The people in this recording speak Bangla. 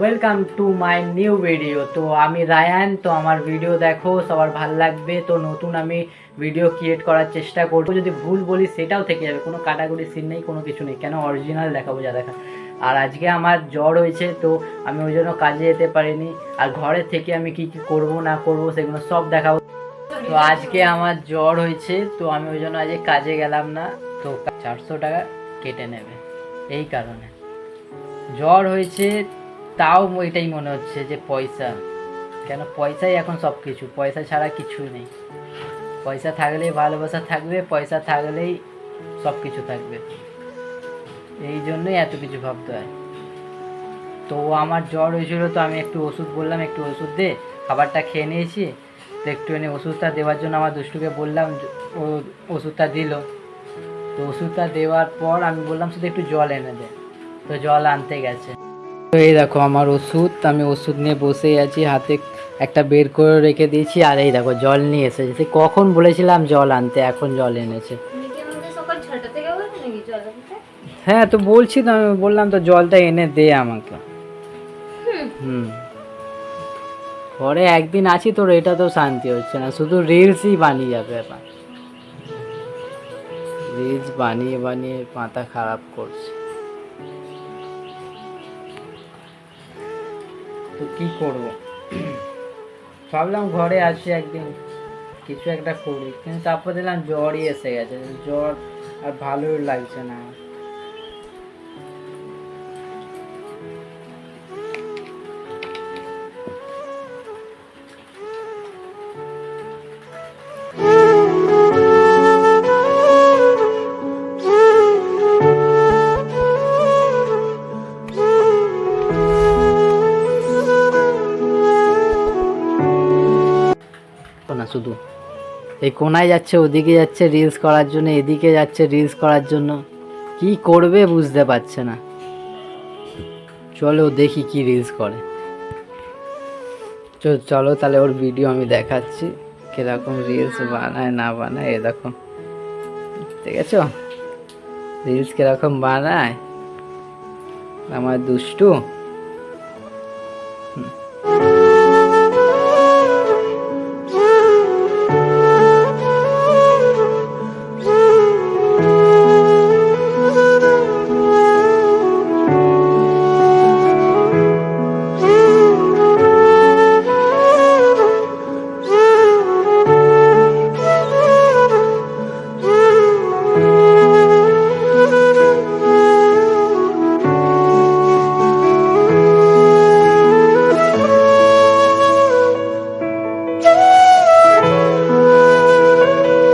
Welcome to my new video তো আমি রায়ান, তো আমার ভিডিও দেখো, সবার ভালো লাগবে। তো নতুন আমি ভিডিও ক্রিয়েট করার চেষ্টা করব। যদি ভুল বলি, সেটাও থেকে যাবে। কোনো কাটাকুটি সিন নেই, কোনো কিছু নেই। কেন? অরিজিনাল দেখাবো যা দেখা আর আজকে আমার জ্বর হয়েছে, তো আমি ওই জন্য কাজে যেতে পারিনি। আর ঘরে থেকে আমি কি কি করব, না করব, সেগুলো সব দেখাবো। তো আজকে আমার জ্বর হয়েছে, তো আমি ওই জন্য আজকে কাজে গেলাম না। তো চারশো টাকা কেটে নেবে। এই কারণে। জ্বর হয়েছে, তাও এটাই মনে হচ্ছে যে পয়সা। কেন? পয়সাই এখন সব কিছু পয়সা ছাড়া কিছুই নেই। পয়সা থাকলেই ভালোবাসা থাকবে, পয়সা থাকলেই সব কিছু থাকবে। এই জন্যই এত কিছু ভাবতে হয়। তো আমার জ্বর হয়েছিল তো আমি একটু ওষুধ বললাম, একটু ওষুধ দে, খাবারটা খেয়ে নিয়েছি। তো একটু এনে ওষুধটা দেওয়ার জন্য আমার দুষ্টুকে বললাম ও ওষুধটা দিল। তো ওষুধটা দেওয়ার পর আমি বললাম, শুধু একটু জল এনে দে। তো জল আনতে গেছে। তো এই দেখো আমার ওষুধ আমি ওষুধ নিয়ে বসেই আছি হাতে একটা বের করে রেখে দিয়েছি আর এই দেখো জল নিয়ে এসেছে। কখন বলেছিলাম জল আনতে এখন জল এনেছে? হ্যাঁ তো বলছি তো আমি বললাম তো জলটা এনে দে আমাকে। হুম। পরে একদিন আছি তোর এটা তো শান্তি হচ্ছে না শুধু রিলসই বানিয়ে যাবে এবার। রিলস বানিয়ে বানিয়ে মাথা খারাপ করছে। তো কি করব? ভাবলাম ঘরে আসি একদিন, কিছু একটা করি। কিন্তু তারপর দিলাম জ্বরই এসে গেছে। জ্বর আর ভালোই লাগছে না। শুধু। এই কোনায় যাচ্ছে, ওদিকে যাচ্ছে রিলস করার জন্য, এদিকে যাচ্ছে রিলস করার জন্য। কি করবে বুঝতে পারছে না। চলো দেখি কি রিলস করে। চল, চলো তাহলে ওর ভিডিও আমি দেখাচ্ছি, কীরকম রিলস বানায়, না বানায় এরকম ঠিক আছে? রিলস কীরকম বানায়? আমার দুষ্টু।